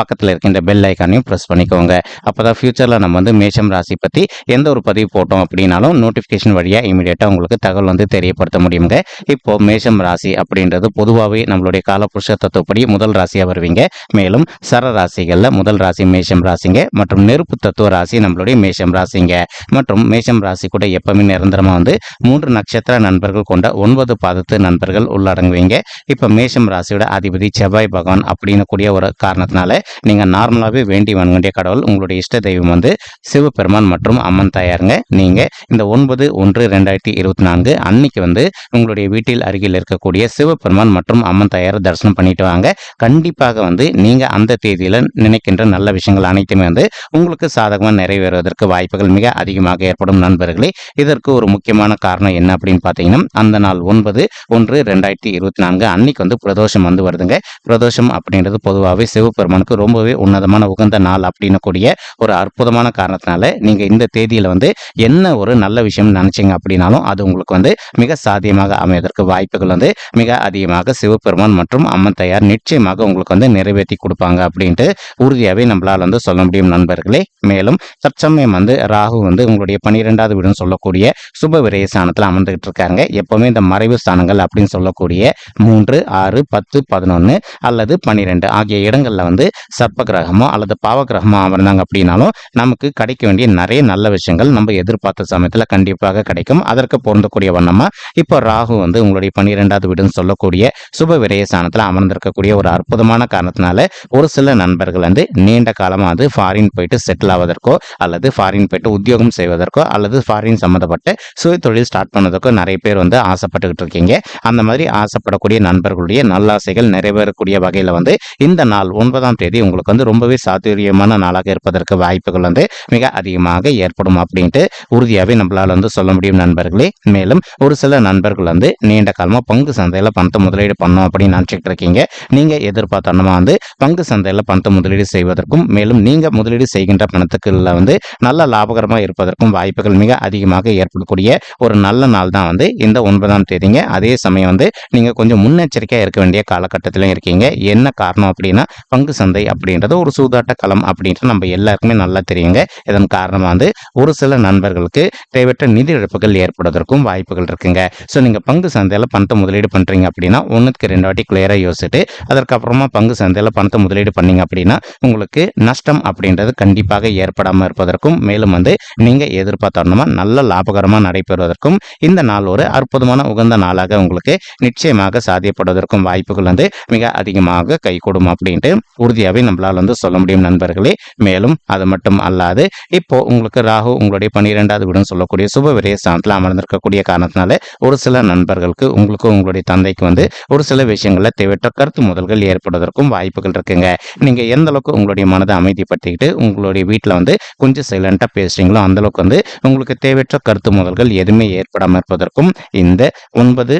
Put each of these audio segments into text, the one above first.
பக்கத்தில் இருக்கின்ற பெல் ஐக்கானையும் ப்ரெஸ் பண்ணிக்கோங்க. அப்போ தான் ஃப்யூச்சரில் நம்ம வந்து மேஷம் ராசி பற்றி எந்த ஒரு பதிவு போட்டோம் அப்படின்னாலும் நோட்டிஃபிகேஷன் வழியாக இமீடியட்டாக உங்களுக்கு தகவல் வந்து தெரியப்படுத்த முடியுங்க. இப்போது மேஷம் ராசி அப்படின்றது பொதுவாகவே நம்மளுடைய காலபுருஷ தத்துவப்படி முதல் ராசியாக வருவீங்க. மேலும் சர ராசிகளில் முதல் ராசி மேஷம் ராசிங்க மற்றும் நெருப்பு தத்துவ ராசி நம்மளுடைய மேஷம் ராசிங்க. மற்றும் மேஷம் ராசி கூட எப்பவுமே நிரந்தரமாக வந்து மூன்று நட்சத்திர நண்பர்கள் கொண்ட ஒன்பது பாதத்து நண்பர்கள் உள்ளடங்குவீங்க. இப்போ மேஷம் ராசியோட அதிபதி செவ்வாய் பகவான் அப்படின்னு கூடிய ஒரு காரணத்தினால நீங்கள் நார்மலாகவே வேண்டி வணங்கிய கடவுள் உங்களுடைய இஷ்ட தெய்வம் வந்து சிவபெருமான் மற்றும் அம்மன் தாயாருங்க. நீங்கள் இந்த ஒன்பது ஒன்று ரெண்டாயிரத்தி இருபத்தி நான்கு அன்னைக்கு வந்து உங்களுடைய வீட்டில் அருகில் இருக்கக்கூடிய சிவபெருமான் மற்றும் அம்மன் தாயாரை தரிசனம் பண்ணிட்டு வாங்க. கண்டிப்பாக வந்து நீங்கள் அந்த தேதியில் நினைக்கின்ற நல்ல விஷயங்கள் அனைத்துமே வந்து உங்களுக்கு சாதகமாக நிறைவேறுவதற்கு வாய்ப்புகள் மிக அதிகமாக ஏற்படும் நண்பர்களே. இதற்கு ஒரு முக்கியமான காரணம் என்ன அப்படின்னு பார்த்தீங்கன்னா அந்த நாள் ஒன்பது ஒன்று ரெண்டாயிரத்தி இருபத்தி நான்கு அன்னைக்கு வந்து பிரதோஷம் வந்து வருதுங்க. பிரதோஷம் அப்படின்றது பொதுவாகவே சிவபெருமானுக்கு ரொம்பவே உன்னதமான உகந்த நாள் அப்படின்னு கூடிய ஒரு அற்புதமான காரணத்தினால நீங்க இந்த தேதியில வந்து என்ன ஒரு நல்ல விஷயம் நினைச்சீங்க அப்படின்னாலும் அது உங்களுக்கு வந்து மிக சாத்தியமாக அமைவதற்கு வாய்ப்புகள் வந்து மிக அதிகமாக சிவபெருமான் மற்றும் அம்மன் தயார் நிச்சயமாக உங்களுக்கு வந்து நிறைவேற்றி கொடுப்பாங்க அப்படின்ட்டு உறுதியாகவே நம்மளால் வந்து சொல்ல முடியும் நண்பர்களே. மேலும் தற்சமயம் வந்து ராகு வந்து உங்களுடைய பன்னிரெண்டாவது வீடுன்னு சொல்லக்கூடிய சுப விரய ஸ்தானத்தில் அமர்ந்துகிட்டு இருக்காங்க. எப்பவுமே இந்த மறைவு ஸ்தானங்கள் அப்படின்னு சொல்லக்கூடிய மூன்று ஆறு பத்து பதினொன்று அல்லது பன்னிரெண்டு ஆகிய இடங்களில் வந்து சர்ப்ப கிரகமோ அல்லது பாவ கிரகமோ அமர்ந்தாங்க அப்படின்னாலும் நமக்கு கிடைக்க வேண்டிய நிறைய நல்ல விஷயங்கள் நம்ம எதிர்பார்த்த சமயத்தில் கண்டிப்பாக கிடைக்கும். அதற்கு பொருந்தக்கூடிய வண்ணமா இப்போ ராகு வந்து உங்களுடைய பன்னிரெண்டாவது வீடுன்னு சொல்லக்கூடிய சுப விரய ஸ்தானத்தில் அமர்ந்திருக்கக்கூடிய ஒரு அற்புதமான காரணத்தினால ஒரு சில நண்பர்கள் வந்து நீண்ட காலமாக வந்து ஃபாரின் போயிட்டு செட்டில் ஆவதற்கோ அல்லது ஃபாரின் போயிட்டு உத்தியோகம் செய்வதற்கோ அல்லது ஃபாரின் சம்மந்தப்பட்ட சுய தொழில் ஸ்டார்ட் பண்ணதற்கோ நிறைய பேர் வந்து ஆசைப்பட்டுக்கிட்டு இருக்கீங்க. அந்த மாதிரி ஆசைப்படக்கூடிய நண்பர்களுடைய நல்லாசைகள் நிறைவேறக்கூடிய வகையில் வந்து இந்த நாள் ஒன்பதாம் தேதி உங்களுக்கு வந்து ரொம்பவே சாத்துரியமான நாளாக இருப்பதற்கு வாய்ப்புகள் வந்து மிக அதிகமாக ஏற்படும் அப்படின்ட்டு உறுதியாகவே நம்மளால் வந்து சொல்ல முடியும் நண்பர்களே. மேலும் ஒரு சில நண்பர்கள் வந்து நீண்ட காலமாக பங்கு சந்தையில் பணத்தை முதலீடு பண்ணோம் அப்படின்னு நினச்சிக்கிட்டு இருக்கீங்க. நீங்கள் எதிர்பார்த்தனமாக வந்து பங்கு சந்தையில் பணத்தை முதலீடு செய்வதற்கும் மேலும் நீங்கள் முதலீடு செய்கின்ற பணத்துக்குள்ள வந்து நல்ல லாபகரமாக இருப்பதற்கும் வாய்ப்புகள் மிக அதிகமாக ஏற்படக்கூடிய ஒரு நல்ல நாள் தான் வந்து இந்த ஒன்பதாம் தேதிங்க. அதே சமயம் வந்து நீங்கள் கொஞ்சம் முன்னெச்சரிக்கையாக இருக்க வேண்டிய காலகட்டத்திலும் இருக்கீங்க. என்ன காரணம் அப்படின்னா பங்கு சந்தை அப்படின்றது ஒரு சூதாட்ட களம் அப்படின்ட்டு நம்ம எல்லாருக்குமே நல்லா தெரியுங்க. இதன் காரணமாக வந்து ஒரு சில நண்பர்களுக்கு தேவையற்ற நிதி இழப்புகள் ஏற்படுவதற்கும் வாய்ப்புகள் இருக்குங்க. ஸோ நீங்கள் பங்கு சந்தையில் பணத்தை முதலீடு பண்ணுறீங்க அப்படின்னா ஒன்றுக்கு ரெண்டு வாட்டி கிளியராக யோசிச்சுட்டு அதற்கப்புறமா பங்கு சந்தையில் பணத்தை முதலீடு பண்ணீங்க அப்படின்னா உங்களுக்கு நஷ்டம் அப்படின்றது கண்டிப்பாக ஏற்படாமல் இருப்பதற்கும் மேலும் வந்து நீங்கள் எதிர்பார்த்தோன்னா நல்ல லாபகரமாக நடைபெறுவதற்கும் இந்த நாள் ஒரு அற்புதமான உகந்த நாளாக உங்களுக்கு நிச்சயமாக சாத்தியப்படுவதற்கும் வாய்ப்புகள் வந்து மிக அதிகமாக கைகூடும் அப்படின்ட்டு உறுதியாக உறுதியாகவே நம்மளால் வந்து சொல்ல முடியும் நண்பர்களே. மேலும் அது மட்டும் அல்லாது இப்போ உங்களுக்கு ராகு உங்களுடைய பன்னிரெண்டாவது வீடுன்னு சொல்லக்கூடிய சுப விரய ஸ்தானத்தில் அமர்ந்திருக்கக்கூடிய காரணத்தினால ஒரு சில நண்பர்களுக்கு உங்களுக்கும் உங்களுடைய தந்தைக்கு வந்து ஒரு சில விஷயங்களில் தேவையற்ற கருத்து முதல்கள் ஏற்படுவதற்கும் வாய்ப்புகள் இருக்குங்க. நீங்க எந்த அளவுக்கு உங்களுடைய மனதை அமைதிப்படுத்திக்கிட்டு உங்களுடைய வீட்டில் வந்து கொஞ்சம் சைலண்டாக பேசுறீங்களோ அந்த அளவுக்கு வந்து உங்களுக்கு தேவையற்ற கருத்து முதல்கள் எதுவுமே ஏற்படாமல் இருப்பதற்கும் இந்த ஒன்பது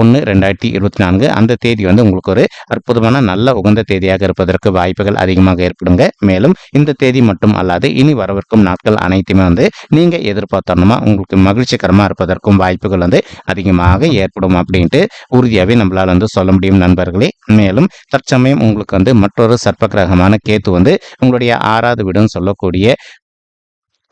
ஒன்று ரெண்டாயிரத்தி இருபத்தி நான்கு அந்த தேதி வந்து உங்களுக்கு ஒரு அற்புதமான நல்ல உகந்த தேதியாக இருப்பதற்கு வாய்ப்பு வாய்ப்புகள் அதிகமாக ஏற்படுங்க. மேலும் இந்த தேதி மட்டும் அல்லாது இனி வரவிருக்கும் நாட்கள் அனைத்துமே வந்து நீங்க எதிர்பார்த்தோம்னா உங்களுக்கு மகிழ்ச்சிகரமா இருப்பதற்கும் வாய்ப்புகள் வந்து அதிகமாக ஏற்படும் அப்படின்ட்டு உறுதியாகவே நம்மளால் வந்து சொல்ல முடியும் நண்பர்களே. மேலும் தற்சமயம் உங்களுக்கு வந்து மற்றொரு சர்ப்ப கிரகமான கேத்து வந்து உங்களுடைய ஆறாவது வீடுன்னு சொல்லக்கூடிய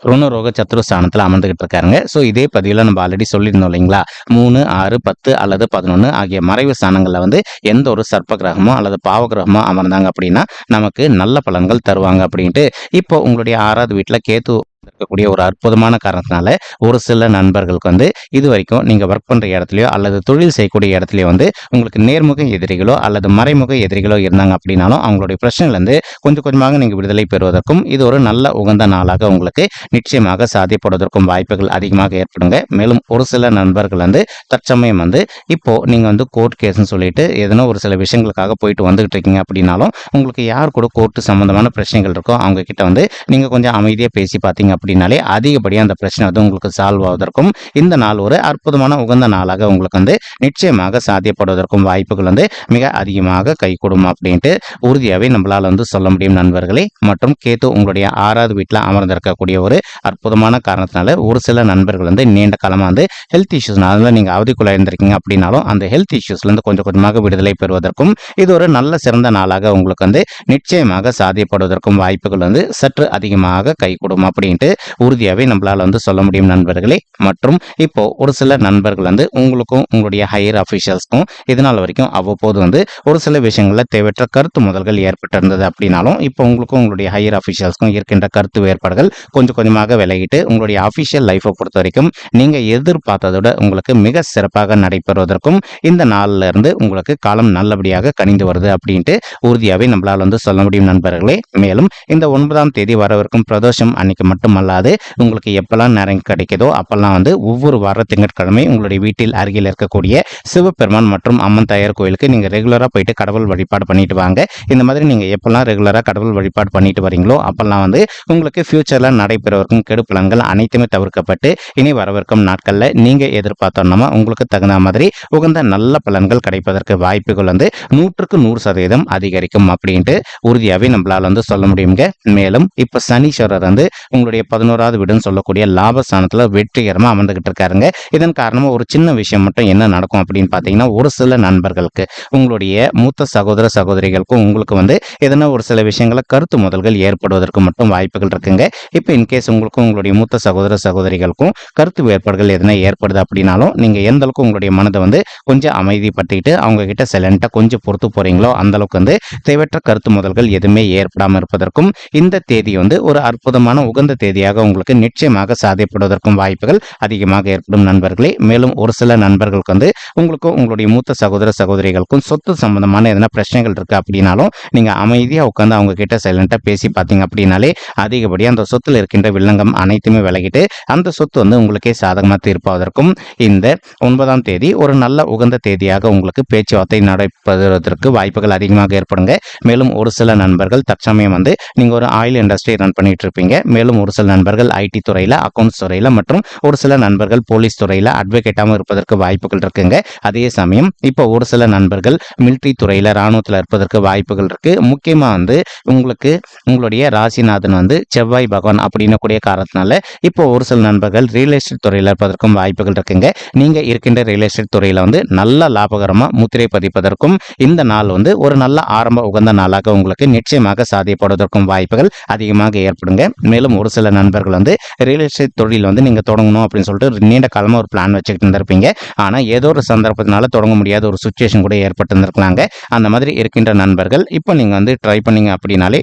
ருணரோக சத்ருஸ்தானத்தில் அமர்ந்துகிட்டு இருக்காருங்க ஸோ இதே பதிவில் நம்ம ஆல்ரெடி சொல்லியிருந்தோம் இல்லைங்களா? மூணு ஆறு பத்து அல்லது பதினொன்று ஆகிய மறைவு ஸ்தானங்களில் வந்து எந்த ஒரு சர்ப்ப கிரகமோ அல்லது பாவ கிரகமோ அமர்ந்தாங்க அப்படின்னா நமக்கு நல்ல பலன்கள் தருவாங்க அப்படின்ட்டு இப்போ உங்களுடைய ஆறாவது வீட்டில் கேத்து இருக்கக்கூடிய ஒரு அற்புதமான காரணத்தினால ஒரு சில நண்பர்களுக்கு வந்து இது வரைக்கும் நீங்கள் ஒர்க் பண்ணுற இடத்துலையோ அல்லது தொழில் செய்யக்கூடிய இடத்துலையோ வந்து உங்களுக்கு நேர்முக எதிரிகளோ அல்லது மறைமுக எதிரிகளோ இருந்தாங்க அப்படின்னாலும் அவங்களுடைய பிரச்சனையிலேருந்து கொஞ்சம் கொஞ்சமாக நீங்கள் விடுதலை பெறுவதற்கும் இது ஒரு நல்ல உகந்த நாளாக உங்களுக்கு நிச்சயமாக சாத்தியப்படுவதற்கும் வாய்ப்புகள் அதிகமாக ஏற்படுங்க. மேலும் ஒரு சில நண்பர்கள் வந்து தற்சமயம் வந்து இப்போ நீங்கள் வந்து கோர்ட் கேஸ்னு சொல்லிட்டு எதனா ஒரு சில விஷயங்களுக்காக போயிட்டு வந்துகிட்டு இருக்கீங்க அப்படின்னாலும் உங்களுக்கு யார் கூட கோர்ட்டு சம்மந்தமான பிரச்சனைகள் இருக்கோ அவங்க கிட்ட வந்து நீங்கள் கொஞ்சம் அமைதியாக பேசி பார்த்தீங்க அப்படின்னாலே அதிகப்படியாக அந்த பிரச்சனை வந்து உங்களுக்கு சால்வ் ஆவதற்கும் இந்த நாள் ஒரு அற்புதமான உகந்த நாளாக உங்களுக்கு வந்து நிச்சயமாக சாத்தியப்படுவதற்கும் வாய்ப்புகள் வந்து மிக அதிகமாக கைகூடும் அப்படின்ட்டு உறுதியாகவே நம்மளால் வந்து சொல்ல முடியும் நண்பர்களே. மற்றும் கேத்து உங்களுடைய ஆறாவது வீட்டில் அமர்ந்திருக்கக்கூடிய ஒரு அற்புதமான காரணத்தினால ஒரு சில நண்பர்கள் வந்து நீண்ட காலமாக வந்து ஹெல்த் இஷ்யூஸ்னால நீங்கள் அவதிக்குள்ள இருந்திருக்கீங்க அப்படின்னாலும் அந்த ஹெல்த் இஷ்யூஸ்லேருந்து கொஞ்சம் கொஞ்சமாக விடுதலை பெறுவதற்கும் இது ஒரு நல்ல சிறந்த நாளாக உங்களுக்கு வந்து நிச்சயமாக சாத்தியப்படுவதற்கும் வாய்ப்புகள் வந்து சற்று அதிகமாக கைகூடும் அப்படின்ட்டு உறுதியாகவே நம்மளால் வந்து சொல்ல முடியும் நண்பர்களே. மற்றும் இப்போ ஒரு சில நண்பர்கள் வந்து உங்களுக்கும் உங்களுடைய ஹையர் அஃபிஷியல்ஸ்க்கும் இதனால் வரைக்கும் அவ்வப்போது வந்து ஒரு சில விஷயங்களில் தேவையற்ற கருத்து முதல்கள் ஏற்பட்டிருந்தது அப்படின்னாலும் இப்போ உங்களுக்கும் உங்களுடைய ஹையர் அஃபிஷியல்ஸ்க்கும் இருக்கின்ற கருத்து வேறுபாடுகள் கொஞ்சம் கொஞ்சமாக விலகிட்டு உங்களுடைய அஃபிஷியல் லைஃப்பை பொறுத்த வரைக்கும் நீங்கள் எதிர்பார்த்ததோட உங்களுக்கு மிக சிறப்பாக நடைபெறுவதற்கும் இந்த நாள்ல இருந்து உங்களுக்கு காலம் நல்லபடியாக கணிந்து வருது அப்படின்ட்டு உறுதியாகவே நம்மளால் வந்து சொல்ல முடியும் நண்பர்களே. மேலும் இந்த ஒன்பதாம் தேதி வரவிருக்கும் பிரதோஷம் அன்னைக்கு மட்டுமல்லாது உங்களுக்கு எப்பெல்லாம் நேரம் கிடைக்குதோ அப்பெல்லாம் வந்து ஒவ்வொரு வார திங்கட்கிழமை உங்களுடைய வீட்டில் அருகில் இருக்கக்கூடிய சிவபெருமான் மற்றும் அம்மன் தாயார் கோயிலுக்கு நீங்கள் ரெகுலராக போயிட்டு கடவுள் வழிபாடு பண்ணிட்டு வாங்க. இந்த மாதிரி நீங்கள் எப்பெல்லாம் ரெகுலராக கடவுள் வழிபாடு பண்ணிட்டு வரீங்களோ அப்பெல்லாம் வந்து உங்களுக்கு ஃபியூச்சரில் நடைபெறவிருக்கும் கெடுப்பலங்கள் அனைத்துமே தவிர்க்கப்பட்டு இனி வரவிருக்கும் நாட்களில் நீங்கள் எதிர்பார்த்தோம்னா உங்களுக்கு தகுந்த மாதிரி உகந்த நல்ல பலன்கள் கிடைப்பதற்கு வாய்ப்புகள் வந்து நூற்றுக்கு நூறு சதவீதம் அதிகரிக்கும் அப்படின்ட்டு உறுதியாகவே நம்மளால் வந்து சொல்ல முடியுங்க மேலும் இப்போ சனீஸ்வரர் வந்து உங்களுடைய பதினோராவது வீடுன்னு சொல்லக்கூடிய லாபஸ்தானத்தில் வெற்றிகரமாக அமர்ந்துகிட்டு இருக்காருங்க. இதன் காரணமாக ஒரு சின்ன விஷயம் மட்டும் என்ன நடக்கும் அப்படின்னு பார்த்தீங்கன்னா ஒரு சில நண்பர்களுக்கு உங்களுடைய மூத்த சகோதர சகோதரிகளுக்கும் உங்களுக்கு வந்து எதனா ஒரு சில விஷயங்களை கருத்து முதல்கள் ஏற்படுவதற்கு மட்டும் வாய்ப்புகள் இருக்குங்க. இப்போ இன்கேஸ் உங்களுக்கும் உங்களுடைய மூத்த சகோதர சகோதரிகளுக்கும் கருத்து வேறுபாடுகள் எதனா ஏற்படுது அப்படின்னாலும் நீங்கள் எந்த அளவுக்கு உங்களுடைய மனதை வந்து கொஞ்சம் அமைதிப்படுத்திட்டு அவங்க கிட்ட சைலண்டாக கொஞ்சம் பொறுத்து போறீங்களோ அந்த அளவுக்கு வந்து தேவையற்ற கருத்து முதல்கள் எதுவுமே ஏற்படாமல் இருப்பதற்கும் இந்த தேதி வந்து ஒரு அற்புதமான உகந்த தேதி ரீதியாக உங்களுக்கு நிச்சயமாக சாதிப்படுவதற்கும் வாய்ப்புகள் அதிகமாக ஏற்படும் நண்பர்களே. மேலும் ஒரு சில நண்பர்களுக்கு வந்து உங்களுக்கும் உங்களுடைய மூத்த சகோதர சகோதரிகளுக்கும் சொத்து சம்பந்தமான எதனா பிரச்சனைகள் இருக்கு அப்படின்னாலும் நீங்க அமைதியா உட்காந்து அவங்க கிட்ட சைலண்டா பேசி பார்த்தீங்க அப்படின்னாலே அதிகப்படியாக அந்த சொத்துல இருக்கின்ற வில்லங்கம் அனைத்துமே விலகிட்டு அந்த சொத்து வந்து உங்களுக்கே சாதகமாக தீர்ப்பாவதற்கும் இந்த ஒன்பதாம் தேதி ஒரு நல்ல உகந்த தேதியாக உங்களுக்கு பேச்சுவார்த்தை நடைபெறுவதற்கு வாய்ப்புகள் அதிகமாக ஏற்படுங்க. மேலும் ஒரு சில நண்பர்கள் தற்சமயம் வந்து நீங்க ஒரு ஆயில் இண்டஸ்ட்ரி ரன் பண்ணிட்டு இருப்பீங்க. மேலும் ஒரு சில நண்பர்கள் ஐடி துறையில அக்கௌண்ட்ஸ் துறையில மற்றும் ஒரு சில நண்பர்கள் போலீஸ் துறையில அட்வொகேட்டாகவும் இருப்பதற்கு வாய்ப்புகள் இருக்குங்க. அதே சமயம் இப்போ ஒரு சில நண்பர்கள் மிலிட்ரி துறையில் ராணுவத்தில் இருப்பதற்கு வாய்ப்புகள் இருக்கு. முக்கியமா வந்து உங்களுக்கு உங்களுடைய ராசிநாதன் வந்து செவ்வாய் பகவான் அப்படின்னக்கூடிய காரணத்தினால இப்போ ஒரு சில நண்பர்கள் ரியல் எஸ்டேட் துறையில் இருப்பதற்கும் வாய்ப்புகள் இருக்குங்க. நீங்க இருக்கின்ற ரியல் எஸ்டேட் துறையில் வந்து நல்ல லாபகரமாக முத்திரை பதிப்பதற்கும் இந்த நாள் வந்து ஒரு நல்ல ஆரம்ப உகந்த நாளாக உங்களுக்கு நிச்சயமாக சாதியப்படுவதற்கும் வாய்ப்புகள் அதிகமாக ஏற்படுங்க. மேலும் ஒரு சில நண்பர்கள் வந்து ரியல் எஸ்டேட் தொழில் வந்து நீங்க தொடங்கணும் அப்படின்னு சொல்லிட்டு நீண்ட காலமாக ஒரு பிளான் வச்சுக்கிட்டு இருந்திருப்பீங்க. ஆனால் ஏதோ ஒரு சந்தர்ப்பத்தினால தொடங்க முடியாத ஒரு சுச்சுவேஷன் கூட ஏற்பட்டு இருந்திருக்கலாங்க அந்த மாதிரி இருக்கின்ற நண்பர்கள் இப்போ நீங்கள் வந்து ட்ரை பண்ணீங்க அப்படின்னாலே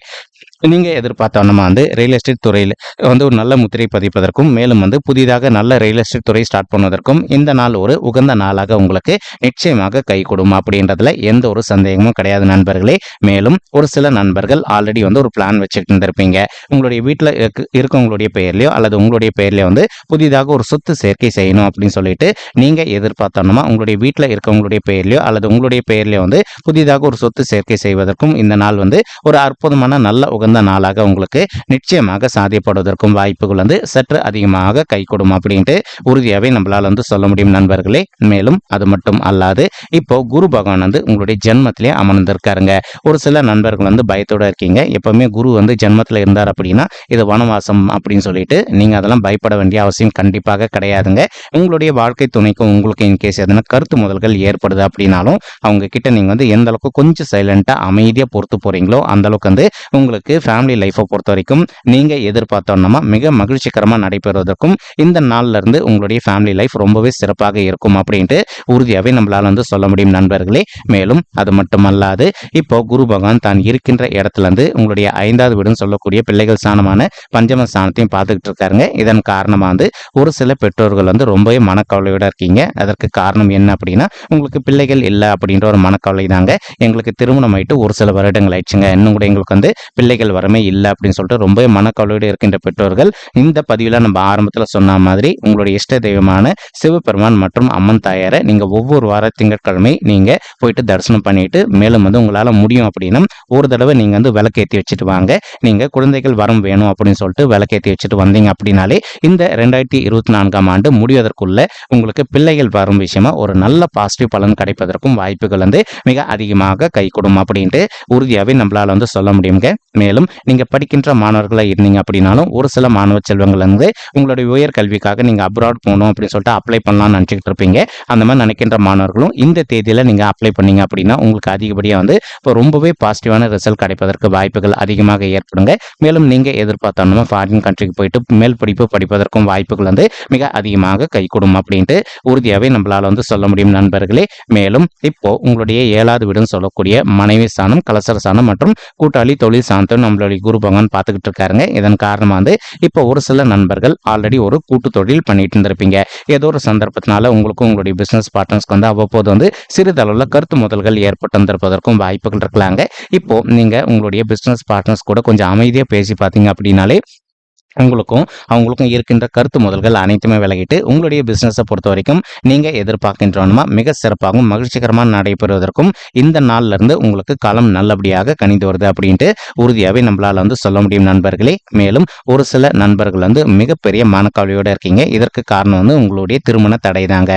நீங்க எதிர்பார்த்தவண்ணமாக வந்து ரியல் எஸ்டேட் துறையில் வந்து ஒரு நல்ல முத்திரை பதிப்பதற்கும் மேலும் வந்து புதிதாக நல்ல ரியல் எஸ்டேட் துறை ஸ்டார்ட் பண்ணுவதற்கும் இந்த நாள் ஒரு உகந்த நாளாக உங்களுக்கு நிச்சயமாக கை கொடும். அப்படின்றதுல எந்த ஒரு சந்தேகமும் கிடையாது நண்பர்களே. மேலும் ஒரு சில நண்பர்கள் ஆல்ரெடி வந்து ஒரு பிளான் வச்சுட்டு இருந்திருப்பீங்க. உங்களுடைய வீட்டில் இருக்கவங்களுடைய பெயர்லையோ அல்லது உங்களுடைய பெயர்லையோ வந்து புதிதாக ஒரு சொத்து சேர்க்கை செய்யணும் அப்படின்னு சொல்லிட்டு நீங்க எதிர்பார்த்தோம்னா உங்களுடைய வீட்டில் இருக்கவங்களுடைய பெயர்லையோ அல்லது உங்களுடைய பெயர்லையோ வந்து புதிதாக ஒரு சொத்து சேர்க்கை செய்வதற்கும் இந்த நாள் வந்து ஒரு அற்புதமான நல்ல உகந்த நாளாக உங்களுக்கு நிச்சயமாக சாத்தியப்படுவதற்கும் வாய்ப்புகள் வந்து சற்று அதிகமாக கை கொடும் அப்படின்ட்டு உறுதியாகவே நம்மளால் வந்து சொல்ல முடியும் நண்பர்களே. மேலும் அது மட்டும் அல்லாது இப்போ குரு பகவான் வந்து உங்களுடைய ஜென்மத்திலே அமர்ந்திருக்காருங்க. ஒரு சில நண்பர்கள் வந்து பயத்தோட இருக்கீங்க. எப்பவுமே குரு வந்து ஜென்மத்தில் இருந்தார் அப்படின்னா இது வனவாசம் அப்படின்னு சொல்லிட்டு நீங்கள் அதெல்லாம் பயப்பட வேண்டிய அவசியம் கண்டிப்பாக கிடையாதுங்க. உங்களுடைய வாழ்க்கை துணைக்கும் உங்களுக்கு இன்கேஸ் எதனா கருத்து முதல்கள் ஏற்படுது அப்படின்னாலும் அவங்க கிட்ட நீங்கள் வந்து எந்த அளவுக்கு கொஞ்சம் சைலண்ட்டாக அமைதியாக பொறுத்து போறீங்களோ அந்த அளவுக்கு வந்து உங்களுக்கு உங்களுக்கு ஃபேமிலி லைஃப்பை பொறுத்த வரைக்கும் நீங்கள் எதிர்பார்த்தோன்னா மிக மகிழ்ச்சிகரமாக நடைபெறுவதற்கும் இந்த நாள்ல இருந்து உங்களுடைய ஃபேமிலி லைஃப் ரொம்பவே சிறப்பாக இருக்கும் அப்படின்ட்டு உறுதியாகவே நம்மளால் வந்து சொல்ல முடியும் நண்பர்களே. மேலும் அது மட்டுமல்லாது இப்போ குரு பகவான் தான் இருக்கின்ற இடத்துல இருந்து உங்களுடைய ஐந்தாவது வீடுன்னு சொல்லக்கூடிய பிள்ளைகள் ஸ்தானமான பஞ்சம ஸ்தானத்தையும் பார்த்துக்கிட்டு இருக்காருங்க. இதன் காரணமாக வந்து ஒரு சில பெற்றோர்கள் வந்து ரொம்பவே மனக்கவலையோட இருக்கீங்க. அதற்கு காரணம் என்ன அப்படின்னா உங்களுக்கு பிள்ளைகள் இல்லை அப்படின்ற ஒரு மனக்கவலை தாங்க. எங்களுக்கு திருமணம் ஆயிட்டு ஒரு சில வருடங்கள் ஆயிடுச்சுங்க. இன்னும் கூட எங்களுக்கு வந்து பிள்ளைகள் வரமே இல்லை அப்படின்னு சொல்லிட்டு ரொம்பவே மனக்கவலையோடு இருக்கின்ற பெற்றோர்கள் இந்த பதிவில் நம்ம ஆரம்பத்தில் சொன்ன மாதிரி உங்களுடைய இஷ்ட தெய்வமான சிவபெருமான் மற்றும் அம்மன் தாயாரை நீங்கள் ஒவ்வொரு வார திங்கட்கிழமை நீங்கள் போயிட்டு தரிசனம் பண்ணிட்டு மேலும் வந்து உங்களால் முடியும் அப்படின்னா ஒரு தடவை நீங்கள் வந்து விளக்கேற்றி வச்சுட்டு வாங்க. நீங்கள் குழந்தைகள் வரம் வேணும் அப்படின்னு சொல்லிட்டு விளக்கேற்றி வச்சுட்டு வந்தீங்க அப்படின்னாலே இந்த ரெண்டாயிரத்தி இருபத்தி நான்காம் ஆண்டு முடிவதற்குள்ள உங்களுக்கு பிள்ளைகள் வரும் விஷயமா ஒரு நல்ல பாசிட்டிவ் பலன் கிடைப்பதற்கும் வாய்ப்புகள் வந்து மிக அதிகமாக கை கொடுக்கும் அப்படின்ட்டு உறுதியாகவே நம்மளால் வந்து சொல்ல முடியுங்க மேலும் நீங்கள் படிக்கின்ற மாணவர்களாக இருந்தீங்க அப்படின்னாலும் ஒரு சில மாணவ செல்வங்கள் வந்து உங்களுடைய உயர் கல்விக்காக நீங்கள் அப்ராட் போகணும் அப்படின்னு சொல்லிட்டு அப்ளை பண்ணலாம்னு நினச்சிக்கிட்டு இருப்பீங்க. அந்த மாதிரி நினைக்கின்ற மாணவர்களும் இந்த தேதியில் நீங்கள் அப்ளை பண்ணீங்க அப்படின்னா உங்களுக்கு அதிகப்படியாக வந்து இப்போ ரொம்பவே பாசிட்டிவான ரிசல்ட் கிடைப்பதற்கு வாய்ப்புகள் அதிகமாக ஏற்படுங்க. மேலும் நீங்கள் எதிர்பார்த்தோம்னா ஃபாரின் கண்ட்ரிக்கு போயிட்டு மேல் படிப்பு படிப்பதற்கும் வாய்ப்புகள் வந்து மிக அதிகமாக கை கொடுக்கும் அப்படின்ட்டு உறுதியாகவே நம்மளால் வந்து சொல்ல முடியும் நண்பர்களே. மேலும் இப்போ உங்களுடைய ஏழாவது வீடுன்னு சொல்லக்கூடிய மனைவி ஸ்தானம் கலசர ஸ்தானம் மற்றும் கூட்டாளி தொழில் சாந்தம் நம்மளுடைய குரு பகவான் பார்த்துக்கிட்டு இருக்காருங்க. இதன் காரணமாக வந்து இப்போ ஒரு சில நண்பர்கள் ஆல்ரெடி ஒரு கூட்டு தொழில் பண்ணிட்டு இருந்திருப்பீங்க. ஏதோ ஒரு சந்தர்ப்பத்தினால உங்களுக்கும் உங்களுடைய பிஸ்னஸ் பார்ட்னர்ஸ்க்கு வந்து அவ்வப்போது வந்து சிறிதளவில் கருத்து முதல்கள் ஏற்பட்டு வந்திருப்பதற்கும் வாய்ப்புகள் இருக்கலாங்க. இப்போ நீங்கள் உங்களுடைய பிஸ்னஸ் பார்ட்னர்ஸ் கூட கொஞ்சம் அமைதியாக பேசி பார்த்தீங்க அப்படின்னாலே உங்களுக்கும் அவங்களுக்கும் இருக்கின்ற கருத்து முதல்கள் அனைத்துமே விலகிட்டு உங்களுடைய பிஸ்னஸை பொறுத்த வரைக்கும் நீங்கள் எதிர்பார்க்கின்றவனுமா மிக சிறப்பாகவும் மகிழ்ச்சிகரமாக நடைபெறுவதற்கும் இந்த நாள்லேருந்து உங்களுக்கு காலம் நல்லபடியாக கணிந்து வருது அப்படின்ட்டு உறுதியாகவே நம்மளால் வந்து சொல்ல முடியும் நண்பர்களே. மேலும் ஒரு சில நண்பர்கள் வந்து மிகப்பெரிய மனக்கவலையோடு இருக்கீங்க. இதற்கு காரணம் வந்து உங்களுடைய திருமண தடை தாங்க.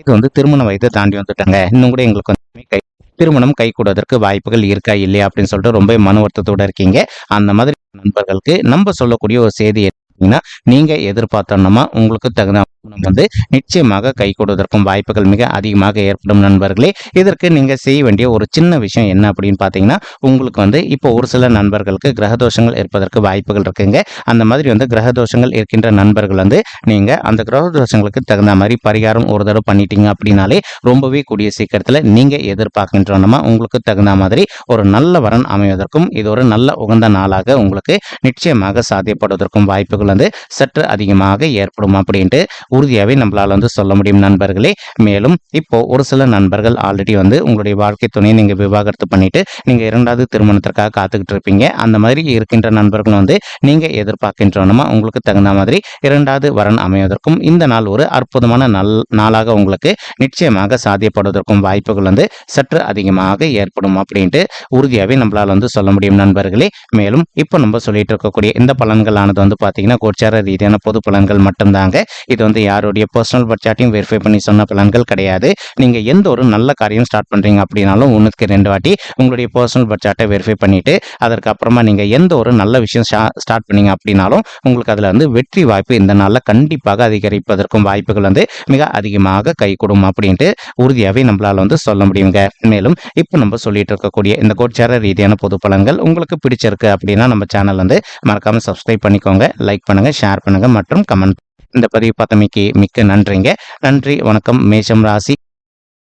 இது வந்து திருமண வயதை தாண்டி வந்துட்டாங்க. இன்னும் கூட எங்களுக்கு வந்து திருமணம் கைகூடுவதற்கு வாய்ப்புகள் இருக்கா இல்லையா அப்படின்னு சொல்லிட்டு ரொம்ப மன வருத்தத்தோட இருக்கீங்க. அந்த மாதிரி நண்பர்களுக்கு நம்ம சொல்லக்கூடிய ஒரு செய்தி பார்த்தீங்கன்னா நீங்க எதிர்பார்த்தோம்னா உங்களுக்கு தகுந்த வந்து நிச்சயமாக கை கொடுவதற்கும் வாய்ப்புகள் மிக அதிகமாக ஏற்படும் நண்பர்களே. இதற்கு நீங்க செய்ய வேண்டிய ஒரு சின்ன விஷயம் என்ன அப்படின்னு பார்த்தீங்கன்னா உங்களுக்கு வந்து இப்போ ஒரு சில நண்பர்களுக்கு கிரகதோஷங்கள் இருப்பதற்கு வாய்ப்புகள் இருக்குங்க. அந்த மாதிரி வந்து கிரகதோஷங்கள் இருக்கின்ற நண்பர்கள் வந்து நீங்க அந்த கிரகதோஷங்களுக்கு தகுந்த மாதிரி பரிகாரம் ஒரு தடவை பண்ணிட்டீங்க அப்படின்னாலே ரொம்பவே கூடிய சீக்கிரத்தில் நீங்க எதிர்பார்க்கின்றோன்னா உங்களுக்கு தகுந்த மாதிரி ஒரு நல்ல வரன் அமைவதற்கும் இது ஒரு நல்ல உகந்த நாளாக உங்களுக்கு நிச்சயமாக சாத்தியப்படுவதற்கும் வாய்ப்புகள் வந்து சற்று அதிகமாக ஏற்படும் அப்படின்ட்டு உறுதியாகவே நம்மளால் வந்து சொல்ல முடியும் நண்பர்களே. மேலும் இப்போ ஒரு சில நண்பர்கள் ஆல்ரெடி வந்து உங்களுடைய வாழ்க்கை துணையை நீங்கள் விவாகரத்து பண்ணிட்டு நீங்கள் இரண்டாவது திருமணத்திற்காக காத்துக்கிட்டு இருப்பீங்க. அந்த மாதிரி இருக்கின்ற நண்பர்கள் வந்து நீங்கள் எதிர்பார்க்கின்றனமா உங்களுக்கு தகுந்த மாதிரி இரண்டாவது வரன் அமைவதற்கும் இந்த நாள் ஒரு அற்புதமான நல் நாளாக உங்களுக்கு நிச்சயமாக சாத்தியப்படுவதற்கும் வாய்ப்புகள் வந்து சற்று அதிகமாக ஏற்படும் அப்படின்ட்டு உறுதியாகவே நம்மளால் வந்து சொல்ல முடியும் நண்பர்களே. மேலும் இப்போ நம்ம சொல்லிட்டு இருக்கக்கூடிய இந்த பலன்களானது வந்து பார்த்தீங்கன்னா கோச்சார ரீதியான பொது பலன்கள் மட்டும்தாங்க. இது வந்து யாருடைய பர்சனல் பட்ஜெட்டையும் வெரிஃபை பண்ணி சொன்ன பலன்கள் கிடையாது. நீங்கள் எந்த ஒரு நல்ல காரியம் ஸ்டார்ட் பண்ணுறீங்க அப்படின்னாலும் ஒன்றுக்கு ரெண்டு வாட்டி உங்களுடைய பர்சனல் பட்ஜெட்டை வெரிஃபை பண்ணிவிட்டு அதற்கப்புறமா நீங்கள் எந்த ஒரு நல்ல விஷயம் ஸ்டார்ட் பண்ணீங்க அப்படின்னாலும் உங்களுக்கு அதில் வந்து வெற்றி வாய்ப்பு இந்த நாளில் கண்டிப்பாக அதிகரிப்பதற்கும் வாய்ப்புகள் வந்து மிக அதிகமாக கை அப்படின்ட்டு உறுதியாகவே நம்மளால் வந்து சொல்ல முடியுங்க. மேலும் இப்போ நம்ம சொல்லிட்டு இருக்கக்கூடிய இந்த கோச்சார ரீதியான பொது பலன்கள் உங்களுக்கு பிடிச்சிருக்கு அப்படின்னா நம்ம சேனல் வந்து மறக்காமல் சப்ஸ்கிரைப் பண்ணிக்கோங்க. லைக் பண்ணுங்கள் ஷேர் பண்ணுங்கள் மற்றும் கமெண்ட் இந்த பதிவு பார்த்தமைக்கு மிக்க நன்றிங்க. நன்றி வணக்கம். மேஷம் ராசி.